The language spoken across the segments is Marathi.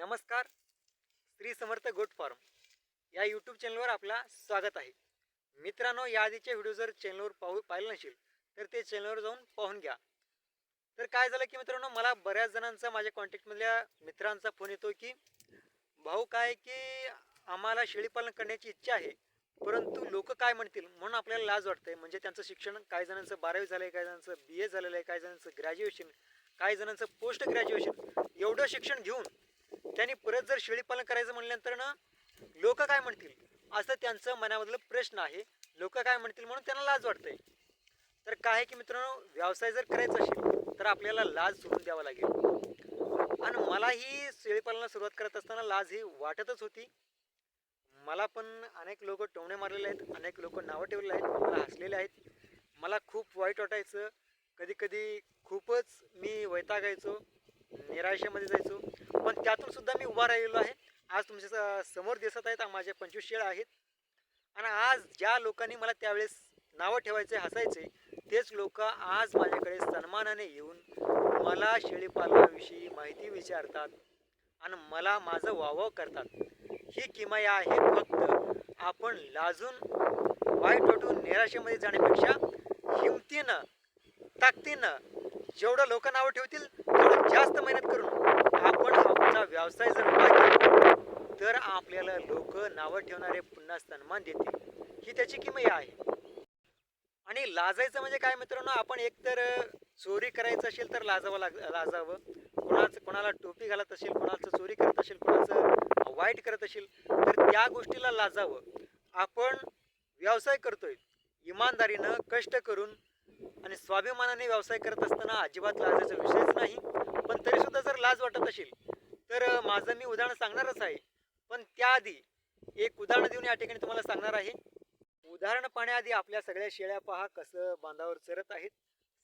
नमस्कार. Shri Samarth goat farm. या यूट्यूब चॅनलवर आपला स्वागत आहे. मित्रांनो या व्हिडिओ जर चॅनलवर पाहू पाहिलं नसेल तर ते चॅनलवर जाऊन पाहून घ्या. तर काय झालं की मित्रांनो मला बऱ्याच जणांचा माझ्या कॉन्टॅक्टमधल्या मित्रांचा फोन येतो की भाऊ काय की आम्हाला शेळीपालन करण्याची इच्छा आहे परंतु लोक काय म्हणतील? म्हणून आपल्याला लाज वाटते म्हणजे त्यांचं शिक्षण काही जणांचं बारावी झालं आहे काही जणांचं बी ए झालेलं आहे काही जणांचं ग्रॅज्युएशन काही जणांचं पोस्ट ग्रॅज्युएशन एवढं शिक्षण घेऊन त्यांनी परत जर शेळीपालन करायचं म्हणल्यानंतर ना लोक काय म्हणतील? असं त्यांचं मनामधलं प्रश्न आहे. लोक काय म्हणतील म्हणून त्यांना लाज वाटते तर काय आहे की मित्रांनो व्यवसाय जर करायचा असेल तर आपल्याला लाज सोडून द्यावा लागेल. आणि मला ही शेळीपालनाला सुरुवात करत असताना लाज ही वाटतच होती. मला पण अनेक लोक टोमणे मारलेले आहेत अनेक लोक नावं ठेवलेले आहेत मला हसलेले आहेत. मला खूप वाईट वाटायचं. कधी कधी खूपच मी वैतागायचो निराशेमध्ये जायचो. पण त्यातून सुद्धा मी उभा राहिलेलो आहे. आज तुमच्यासमोर दिसत आहेत माझे पंचवीस शेळ आहेत. आणि आज ज्या लोकांनी मला त्यावेळेस नावं ठेवायचे हसायचे तेच लोक आज माझ्याकडे सन्मानाने येऊन मला शेळीपालनाविषयी माहिती विचारतात आणि मला माझं वावं करतात. ही किमया आहे फक्त आपण लाजून वाईट वाटून निराशेमध्ये जाण्यापेक्षा हिमतीनं ताकदीनं जेवढं लोक नावं ठेवतील तेवढं जास्त मेहनत करून आपण आमचा व्यवसाय जर उभा केला तर आपल्याला लोक नावं ठेवणारे पुन्हा सन्मान देतील. ही त्याची किमया आहे. आणि लाजायचं म्हणजे काय मित्रांनो आपण एकतर चोरी करायचं असेल तर लाजावं लाग लाजावं. कोणाचं कोणाला टोपी घालत असेल कोणाचं चोरी करत असेल कोणाचं वाईट करत असेल तर त्या गोष्टीला लाजावं. आपण व्यवसाय करतोय. इमानदारीनं कष्ट करून आणि स्वाभिमानाने व्यवसाय करत असताना अजिबात लाजायचा विषयच नाही. पण तरीसुद्धा जर लाज वाटत असेल तर माझं मी उदाहरण सांगणारच आहे. पण त्याआधी एक उदाहरण देऊन या ठिकाणी तुम्हाला सांगणार आहे. उदाहरण पाहण्याआधी आपल्या सगळ्या शेळ्या पहा कसं बांधावर चरत आहेत.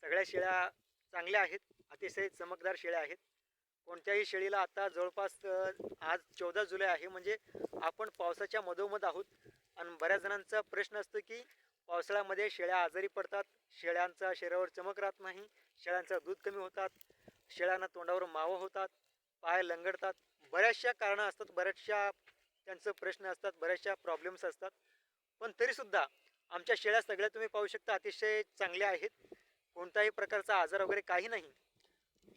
सगळ्या शेळ्या चांगल्या आहेत. अतिशय चमकदार शेळ्या आहेत. कोणत्याही शेळीला आता जवळपास आज चौदा जुलै आहे. म्हणजे आपण पावसाच्या मधोमध आहोत. आणि बऱ्याच जणांचा प्रश्न असतो की पावसाळ्यामध्ये शेळ्या आजारी पडतात. शेळ्यांचा शरीरावर चमक राहत नाही. शेळ्यांचं दूध कमी होतात. शेळ्यांना तोंडावर मावं होतात. पाय लंगडतात. बऱ्याचशा कारणं असतात. बऱ्याचशा त्यांचं प्रश्न असतात. बऱ्याचशा प्रॉब्लेम्स असतात. पण तरीसुद्धा आमच्या शेळ्या सगळ्या तुम्ही पाहू शकता अतिशय चांगल्या आहेत. कोणताही प्रकारचा आजार वगैरे काही नाही.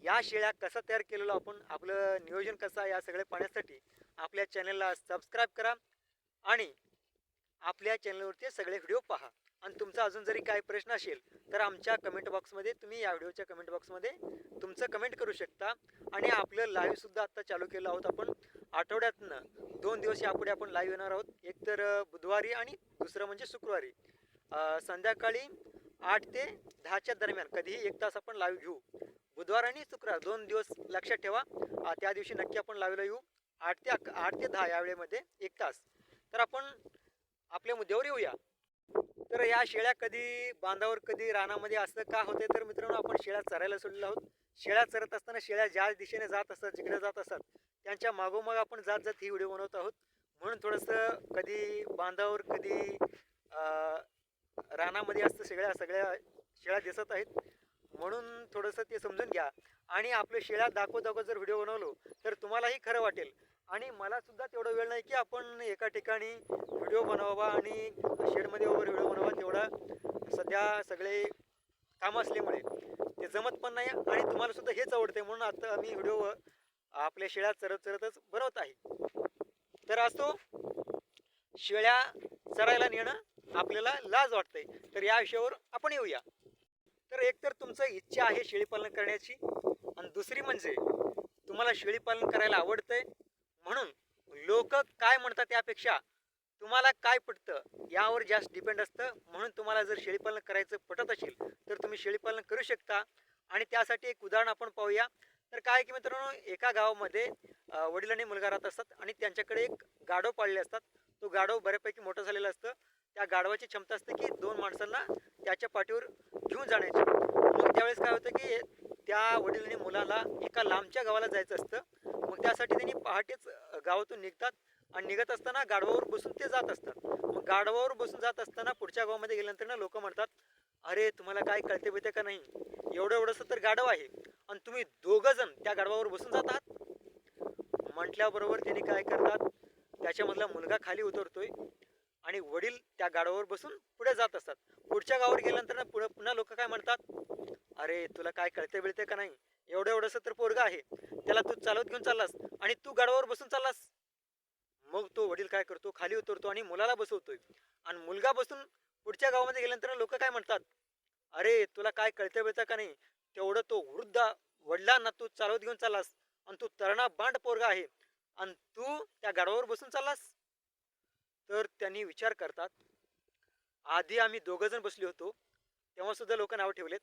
या शेळ्या कसा तयार केलेलो आपण आपलं नियोजन कसं या सगळ्या पाहण्यासाठी आपल्या चॅनलला सबस्क्राईब करा आणि आपल्या चॅनलवरती सगळे व्हिडिओ पहा. आणि तुमचा अजून जरी काही प्रश्न असेल तर आमच्या कमेंट बॉक्समध्ये तुम्ही या व्हिडिओच्या कमेंट बॉक्समध्ये तुमचं कमेंट करू शकता. आणि आपलं लाईव्हसुद्धा आत्ता चालू केलं आहोत आपण. आठवड्यातनं दोन दिवस यापुढे आपण लाईव्ह येणार आहोत. एक तर बुधवारी आणि दुसरं म्हणजे शुक्रवारी. संध्याकाळी आठ ते दहाच्या दरम्यान कधीही एक तास आपण लाईव्ह घेऊ. बुधवार आणि शुक्रवार दोन दिवस लक्षात ठेवा. त्या दिवशी नक्की आपण लाईव्हला येऊ. आठ ते अक- आठ ते दहा या वेळेमध्ये एक तास. तर आपण आपल्या मुद्द्यावर येऊया. तर या शेळ्या कधी बांधावर कधी रानामध्ये असं का होते तर मित्रांनो आपण शेळ्या चरायला सोडलेलो आहोत. शेळ्या चरत असताना शेळ्या ज्या दिशेने जात असतात जिकडे जात असतात त्यांच्या मागोमाग आपण जात जात ही व्हिडिओ बनवत आहोत. म्हणून थोडंसं कधी बांधावर कधी रानामध्ये असतं शेळ्या सगळ्या शेळ्या दिसत आहेत. म्हणून थोडंसं ते समजून घ्या. आणि आपल्या शेळ्या दाखव दाखव जर व्हिडिओ बनवलो तर तुम्हालाही खरं वाटेल. आणि मला सुद्धा तेवढा वेळ नाही की आपण एका ठिकाणी व्हिडिओ बनवावा आणि शेडमध्ये वगैरे व्हिडिओ बनवावा तेवढा. सध्या सगळे काम असल्यामुळे ते जमत पण नाही आणि तुम्हाला सुद्धा हेच आवडते म्हणून आता मी व्हिडिओ आपल्या शेळ्या चरत चरतच बनवत आहे. तर असतो शेळ्या चरायला नेणं आपल्याला लाज वाटते तर या विषयावर आपण येऊया. तर एक तर तुमचं इच्छा आहे शेळीपालन करण्याची. आणि दुसरी म्हणजे तुम्हाला शेळीपालन करायला आवडतंय. म्हणून लोक काय म्हणतात त्यापेक्षा तुम्हाला काय पटतं यावर जास्त डिपेंड असतं. म्हणून तुम्हाला जर शेळीपालन करायचं पटत असेल तर तुम्ही शेळीपालन करू शकता. आणि त्यासाठी एक उदाहरण आपण पाहूया. तर काय की मित्रांनो एका गावामध्ये वडील आणि मुलगा राहत असतात आणि त्यांच्याकडे एक गाढव पाळले असतात. तो गाढव बऱ्यापैकी मोठं झालेला असतं. त्या गाढवाची क्षमता असते की दोन माणसांना त्याच्या पाठीवर घेऊन जाण्याची. मग त्यावेळेस काय होतं की त्या वडील आणि मुलाला एका लांबच्या गावाला जायचं असतं. मग त्यासाठी त्यांनी पहाटेच गावातून निघतात आणि निघत असताना गाढवावर बसून ते जात असतात. मग गाढवावर बसून जात असताना पुढच्या गावामध्ये गेल्यानंतर ना लोक म्हणतात अरे तुम्हाला काय कळते बिते का नाही? एवढं एवढंसं तर गाढव आहे. आणि तुम्ही दोघं जण त्या गाढवावर बसून जात आहात. म्हटल्याबरोबर त्यांनी काय करतात त्याच्यामधला मुलगा खाली उतरतोय आणि वडील त्या गाडावर बसून पुढे जात असतात. पुढच्या गावावर गेल्यानंतर पुढे पुन्हा लोक काय म्हणतात अरे तुला काय कळते बिळते का नाही? एवढं एवढंसं तर पोरगा आहे. त्याला तू चालवत घेऊन चाललास आणि तू गाडावर बसून चाललास. मग तो वडील काय करतो? खाली उतरतो आणि मुलाला बसवतोय. आणि मुलगा बसून पुढच्या गावामध्ये गेल्यानंतर लोक काय म्हणतात? अरे तुला काय कळते बिळतं का नाही? तेवढं तो वृद्ध वडिलांना तू चालवत घेऊन चाललास आणि तू तरणा बांड पोरगा आहे. आणि तू त्या गाडावर बसून चाललास. तर त्यांनी विचार करतात. आधी आम्ही दोघं जण बसले होतो. तेव्हा सुद्धा लोक नाव ठेवलेत.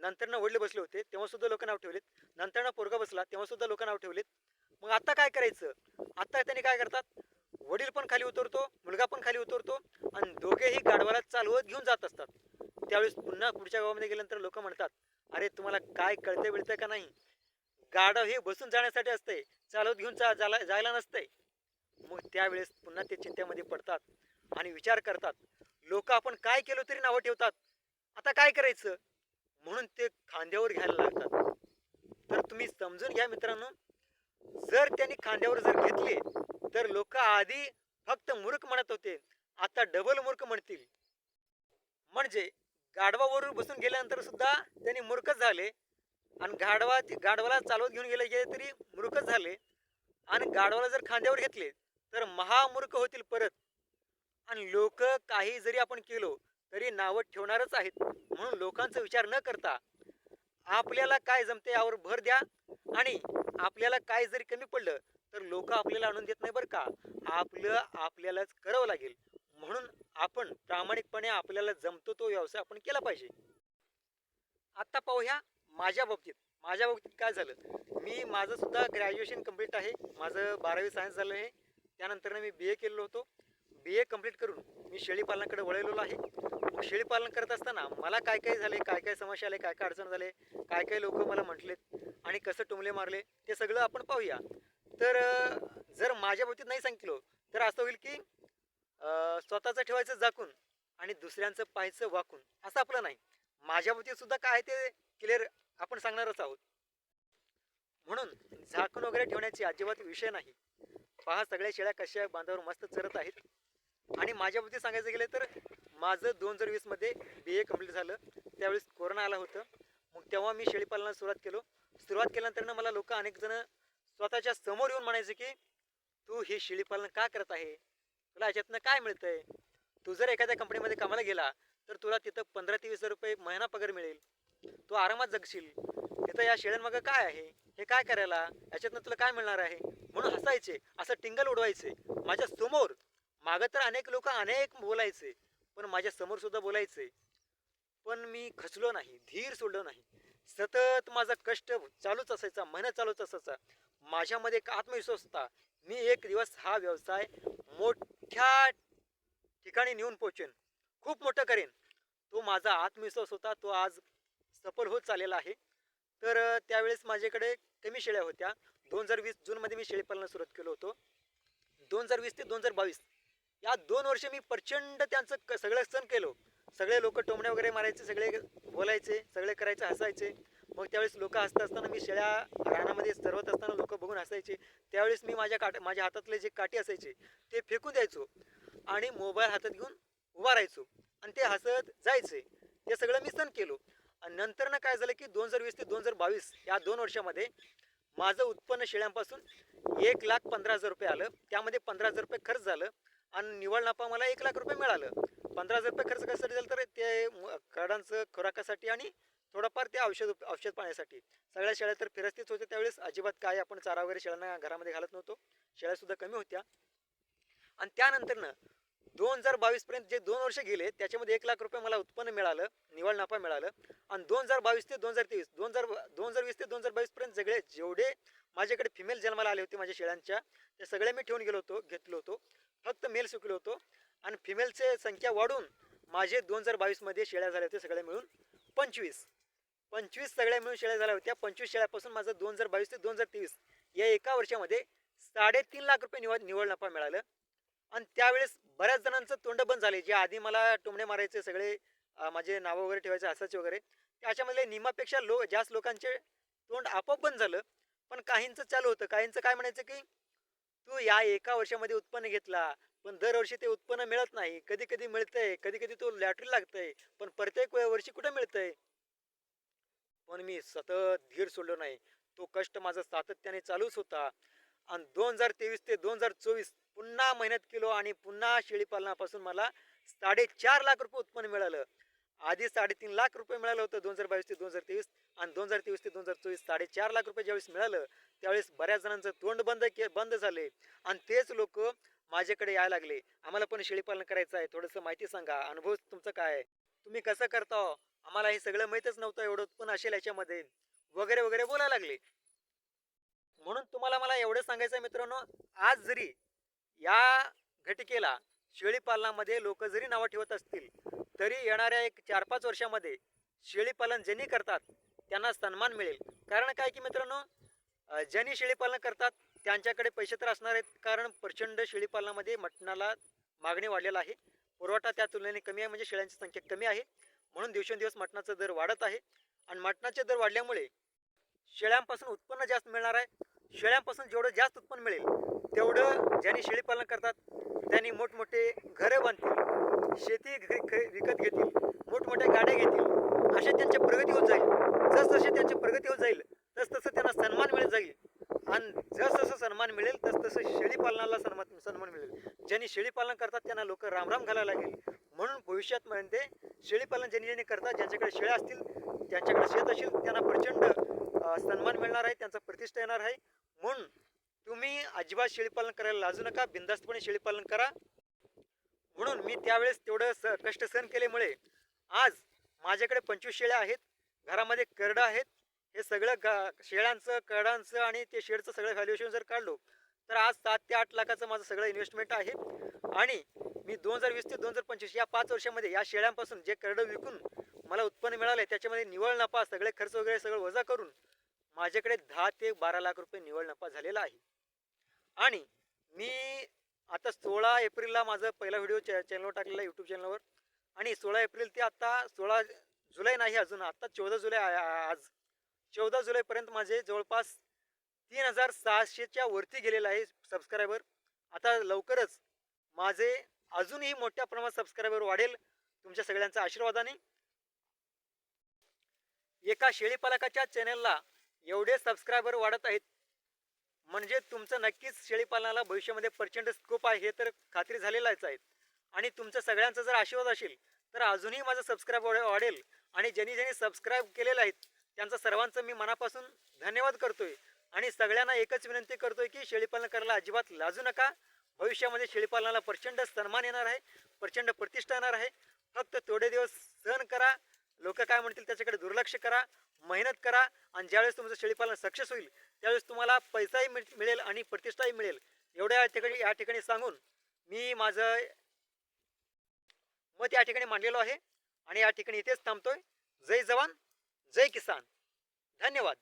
नंतर ना वडील बसले होते तेव्हा सुद्धा लोक नाव ठेवलेत. नंतर ना पोरगा बसला तेव्हा सुद्धा लोक नाव ठेवलेत. मग आता काय करायचं? आता त्यांनी काय करतात? वडील पण खाली उतरतो मुलगा पण खाली उतरतो आणि दोघेही गाडवाला चालवत घेऊन जात असतात. त्यावेळेस पुन्हा पुढच्या गावामध्ये गेल्यानंतर लोक म्हणतात अरे तुम्हाला काय कळतं बिळतंय का नाही? गाडव हे बसून जाण्यासाठी असते चालवत घेऊन जा जायला जायला नसते मग त्यावेळेस पुन्हा ते चिंतेमध्ये पडतात आणि विचार करतात लोक आपण काय केलं तरी नावं ठेवतात? आता काय करायचं? म्हणून ते खांद्यावर घ्यायला लागतात. तर तुम्ही समजून घ्या मित्रांनो जर त्यांनी खांद्यावर जर घेतले तर लोक आधी फक्त मूर्ख म्हणत होते. आता डबल मूर्ख म्हणतील. म्हणजे गाढवावरून बसून गेल्यानंतर सुद्धा त्यांनी मूर्खच झाले आणि गाढवा गाढवाला चालवत घेऊन गेले गेले तरी मूर्खच झाले. आणि गाढवाला जर खांद्यावर घेतले तर महामूर्ख होतील परत. आणि लोक काही जरी आपण केलो तरी नावं ठेवणारच आहेत. म्हणून लोकांचा विचार न करता आपल्याला काय जमते यावर भर द्या. आणि आपल्याला काय जरी कमी पडलं तर लोक आपल्याला आणून देत नाही बरं का. आपलं आपल्यालाच करावं लागेल. म्हणून आपण प्रामाणिकपणे आपल्याला जमतो तो व्यवसाय आपण केला पाहिजे. आत्ता पाहूया माझ्या बाबतीत. माझ्या बाबतीत काय झालं? मी माझं सुद्धा ग्रॅज्युएशन कंप्लीट आहे. माझं बारावी सायन्स झालं आहे. त्यानंतरनं मी बी ए केलेलो होतो. बी ए कंप्लीट करून मी शेळीपालनाकडे वळलेलो आहे. शेळीपालन करत असताना मला काय काय झाले काय काय समस्या आले काय काय अडचण झाले काय काय लोक मला म्हटलेत आणि कसं टुमले मारले ते सगळं आपण पाहूया. तर जर माझ्या बाबतीत नाही सांगितलं तर असं होईल की स्वतःचं ठेवायचं झाकून आणि दुसऱ्यांचं पाहायचं वाकून असं आपलं नाही. माझ्या बाबतीत सुद्धा काय आहे ते क्लिअर आपण सांगणारच आहोत. म्हणून झाकून वगैरे ठेवण्याची अजिबात विषय नाही. पहा सगळ्या शेळ्या कशा बांधावर मस्त चरत आहेत. आणि माझ्या बाबतीत सांगायचं गेलं तर माझं दोन हजार वीसमध्ये बी ए कंप्लीट झालं. त्यावेळेस कोरोना आला होतं. मग तेव्हा मी शेळीपालनाला सुरुवात केलो. सुरुवात केल्यानंतरनं मला लोक अनेक जण स्वतःच्या समोर येऊन म्हणायचे की तू हे शेळीपालन का करत आहे? तुला ह्याच्यातनं काय मिळतंय? तू जर एखाद्या कंपनीमध्ये कामाला गेला तर तुला तिथं पंधरा ते वीस हजार रुपये महिना पगार मिळेल. तू आरामात जगशील. तिथं या शेळ्यांमागं काय आहे? हे काय करायला? याच्यातनं तुला काय मिळणार आहे? म्हणून हसायचे. असं टिंगल उडवायचे. माझ्यासमोर मागं तर अनेक लोक अनेक बोलायचे. पण माझ्यासमोर सुद्धा आहे पण मी खचलो नाही धीर सोडलो नाही. सतत माझा कष्ट चालूच असायचा मेहनत चालूच असायचा. माझ्यामध्ये एक आत्मविश्वास होता. मी एक दिवस हा व्यवसाय मोठ्या ठिकाणी नेऊन पोचेन. खूप मोठं करेन. तो माझा आत्मविश्वास होता तो आज सफल होत चाललेला आहे. तर त्यावेळेस माझ्याकडे कमी शेळ्या होत्या. दोन हजार वीस जूनमध्ये मी शेळीपालन सुरुवात केलं होतं. दोन हजार वीस ते दोन हजार बावीस या दोन वर्ष मी प्रचंड त्यांचं क- सगळं सण केलो. सगळे लोक टोमणे वगैरे मारायचे सगळे बोलायचे सगळे करायचे हसायचे. मग त्यावेळेस लोक हसत असताना मी शेळ्या रानामध्ये सरवत असताना लोक बघून हसायचे. त्यावेळेस मी माझ्या काट माझ्या हातातले जे काठी असायचे ते फेकून द्यायचो आणि मोबाईल हातात घेऊन उभा राहायचो आणि ते हसत जायचे. हे सगळं मी सण केलो. आणि नंतर ना काय झालं की दोन हजार वीस ते दोन हजार बावीस या दोन वर्षामध्ये माझं उत्पन्न शेळ्यांपासून एक लाख पंधरा हजार रुपये आलं. त्यामध्ये पंधरा हजार रुपये खर्च झालं. आणि निवड नफा मला एक लाख रुपये मिळालं. पंधरा हजार रुपये खर्च कशासाठी झालं तर ते म- खुराकासाठी आणि थोडंफार ते औषध औषध पाण्यासाठी. सगळ्या शेळ्या तर फिरस्तीच होत्या त्यावेळेस. अजिबात काय आपण चारा वगैरे शेळ्यांना घरामध्ये घालत नव्हतो. शेळ्यासुद्धा कमी होत्या. आणि त्यानंतरनं दोन हजार बावीसपर्यंत जे दोन वर्ष गेले त्याच्यामध्ये एक लाख रुपये मला उत्पन्न मिळालं निवड नफा मिळालं. आणि दोन हजार बावीस ते दोन हजार तेवीस दोन हजार दोन हजार वीस ते दोन हजार बावीसपर्यंत सगळे जेवढे माझ्याकडे फिमेल जन्माला आले होते माझ्या शेळ्यांच्या ते सगळे मी ठेवून गेलो होतो घेतलो होतो. फक्त मेल सुकलो होतो. आणि फिमेलचे संख्या वाढून माझे दोन हजार बावीसमध्ये शेळ्या झाल्या होत्या सगळ्या मिळून पंचवीस. पंचवीस सगळ्या मिळून शेळ्या झाल्या होत्या. पंचवीस शेळ्यापासून माझं दोन हजार बावीस ते दोन हजार तेवीस या एका वर्षामध्ये साडेतीन लाख रुपये निवड निवड नफा मिळालं. आणि त्यावेळेस बऱ्याच जणांचं तोंड बंद झाले. जे आधी मला टोमणे मारायचे सगळे माझे नावं वगैरे ठेवायचे असायचे वगैरे. त्याच्यामधले निमापेक्षा लो जास्त लोकांचे तोंड आपोआप बंद झालं. पण काहींचं चालू होतं. काहींचं काय म्हणायचं की तू या एका वर्षामध्ये उत्पन्न घेतला पण दरवर्षी ते उत्पन्न मिळत नाही. कधी कधी मिळतंय कधी कधी तो लॅटरी लागतंय पण प्रत्येक वर्षी कुठं मिळतंय? पण मी सतत धीर सोडलो नाही. तो कष्ट माझा सातत्याने चालूच होता. आणि दोन हजार तेवीस ते दोन हजार चोवीस पुन्हा मेहनत केलो आणि पुन्हा शेळीपालनापासून मला साडेचार लाख रुपये उत्पन्न मिळालं. आधी साडेतीन लाख रुपये मिळालं होतं दोन हजार बावीस ते दोन हजार तेवीस आणि दोन हजार तेवीस ते दोन हजार चोवीस साडेचार लाख रुपये ज्यावेळेस मिळालं त्यावेळेस बऱ्याच जणांचं तोंड बंद के बंद झाले. आणि तेच लोक माझ्याकडे यायला लागले. आम्हाला पण शेळीपालन करायचं आहे. थोडंसं माहिती सांगा. अनुभव तुमचा काय आहे? तुम्ही कसं करता? आम्हाला हे सगळं माहीतच नव्हतं एवढं उत्पन्न असेल याच्यामध्ये. वगैरे वगैरे बोलायला लागले. म्हणून तुम्हाला मला एवढं सांगायचं आहे मित्रांनो आज जरी या घटिकेला शेळीपालनामध्ये लोक जरी नावं ठेवत असतील तरी येणाऱ्या एक चार पाच वर्षामध्ये शेळीपालन ज्यांनी करतात त्यांना सन्मान मिळेल. कारण काय की मित्रांनो ज्यांनी शेळीपालन करतात त्यांच्याकडे पैसे तर असणार आहेत कारण प्रचंड शेळीपालनामध्ये मटणाला मागणी वाढलेला आहे. पुरवठा त्या तुलनेने कमी आहे म्हणजे शेळ्यांची संख्या कमी आहे. म्हणून दिवसेंदिवस मटणाचा दर वाढत आहे. आणि मटणाचे दर वाढल्यामुळे शेळ्यांपासून उत्पन्न जास्त मिळणार आहे. शेळ्यांपासून जेवढं जास्त उत्पन्न मिळेल तेवढं ज्यांनी शेळीपालन करतात त्यांनी मोठमोठे घरं बांधतील शेती घरी ख- विकत घेतील मोठमोठ्या गाड्या घेतील असे त्यांची प्रगती होत जाईल. जसजसे त्यांची प्रगती होत जाईल तसतसं त्यांना सन्मान मिळत जाईल आणि जसजसं सन्मान मिळेल शेळीपालनाला सन्मान सन्मान मिळेल. ज्यांनी शेळीपालन करतात त्यांना लोक रामराम घालायला लागेल. म्हणून भविष्यात म्हणते शेळीपालन ज्यांनी ज्यांनी करतात ज्यांच्याकडे शेळ्या असतील ज्यांच्याकडे शेत असेल त्यांना प्रचंड सन्मान मिळणार आहे त्यांचा प्रतिष्ठा येणार आहे. म्हणून तुम्ही अजिबात शेळीपालन करायला लाजू नका बिंदास्तपणे शेळीपालन करा. म्हणून मी त्यावेळेस तेवढं स कष्ट सहन केल्यामुळे आज माझ्याकडे पंचवीस शेळ्या आहेत घरामध्ये करडं आहेत. हे सगळं गा शेळ्यांचं करडांचं आणि ते शेडचं सगळं व्हॅल्युएशन जर काढलो तर आज सात ते आठ लाखाचं माझं सगळं इन्व्हेस्टमेंट आहे. आणि मी दोन हजार वीस ते दोन हजार पंचवीस या पाच वर्षामध्ये या शेळ्यांपासून जे करडं विकून मला उत्पन्न मिळालं आहे त्याच्यामध्ये निवळ नफा सगळे खर्च वगैरे सगळं वजा करून माझ्याकडे दहा ते बारा लाख रुपये निवळ नफा झालेला आहे. आणि मी आता सोळा एप्रिलला माझं पहिला व्हिडिओ चॅ चॅनलवर टाकलेला यूट्यूब चॅनलवर आणि सोळा एप्रिल ते आता सोळा जुलै नाही अजून आत्ता चौदा जुलै आज. चौदा जुलैपर्यंत माझे जवळपास तीन हजार सहाशेच्या वरती गेलेलं आहे सबस्क्रायबर आता लवकरच माझे अजूनही मोठ्या प्रमाणात सबस्क्रायबर वाढेल तुमच्या सगळ्यांच्या आशीर्वादाने. एका शेळीपालकाच्या चॅनलला एवढे सबस्क्रायबर वाढत आहेत. म्हणजे तुमचं नक्कीच शेळीपालनाला भविष्यामध्ये प्रचंड स्कोप आहे हे तर खात्री झालेलाच आहे. आणि तुमचं सगळ्यांचा जर आशीर्वाद असेल तर अजूनही माझं सबस्क्राईब वाढेल. आणि ज्यांनी ज्यांनी सबस्क्राईब केलेलं आहेत त्यांचा सर्वांचं मी मनापासून धन्यवाद करतोय. आणि सगळ्यांना एकच विनंती करतोय की शेळीपालन करायला अजिबात लाजू नका. भविष्यामध्ये शेळीपालनाला प्रचंड सन्मान येणार आहे प्रचंड प्रतिष्ठा येणार आहे. फक्त थोडे दिवस सहन करा. लोक काय म्हणतील त्याच्याकडे दुर्लक्ष करा मेहनत करा आणि ज्यावेळेस तुमचं शेळीपालन सक्सेस होईल त्यावेळेस तुम्हाला पैसाही मिळेल आणि प्रतिष्ठाही मिळेल. एवढ्या ठिकाणी या ठिकाणी सांगून मी माझं मत या ठिकाणी मांडलेलो आहे. आणि या ठिकाणी इथेच थांबतोय. जय जवान जय किसान. धन्यवाद.